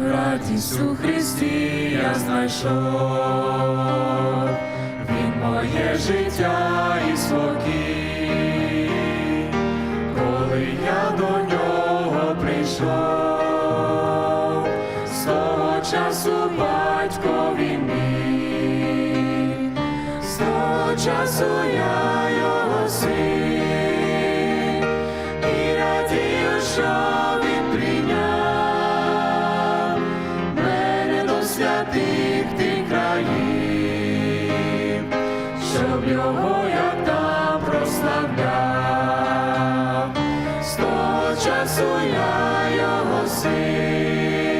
радість у Христі я знайшов, Він моє життя і спокій, коли я до нього прийшов, з того часу батько він мій, з того часу я його син, святих тих країв, щоб його я там прославляв, з того часу я його син,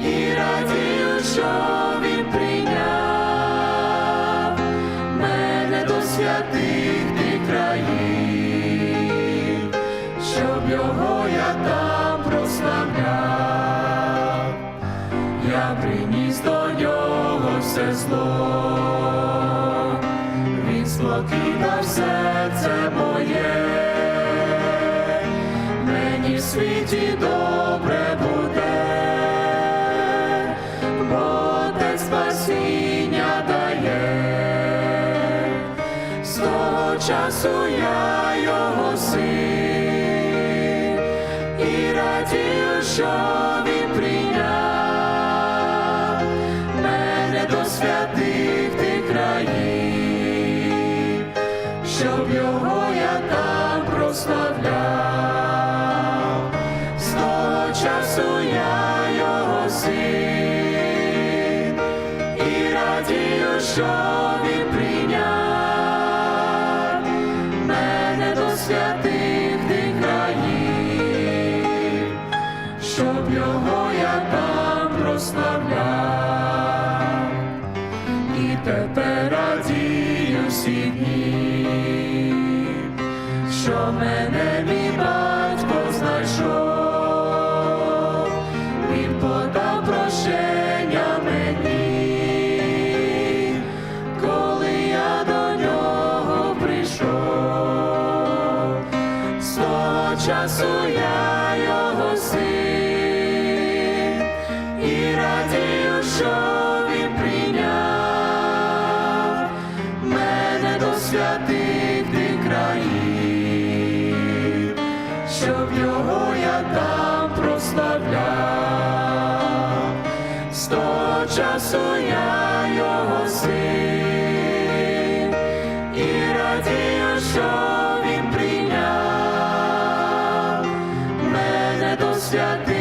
і радію, що він прийняв мене до святих тих країв, щоб його я там прославляв, все зло, він спокійно серце моє, мені в світі добре буде, бо Отець спасіння дає, з того часу я його син, і радію, що святих тих країв, щоб його я там прославляв, з того часу я його син, і радію, що він прийняв мене до святих тих країв, щоб його я там прославляв, тепер радію всі дні, що мене мій батько знайшов, він подав прощення мені, коли я до нього прийшов, з того часу я святих тих країв, щоб його я там прославляв, з того часу я його син, і радію, що він прийняв мене до святих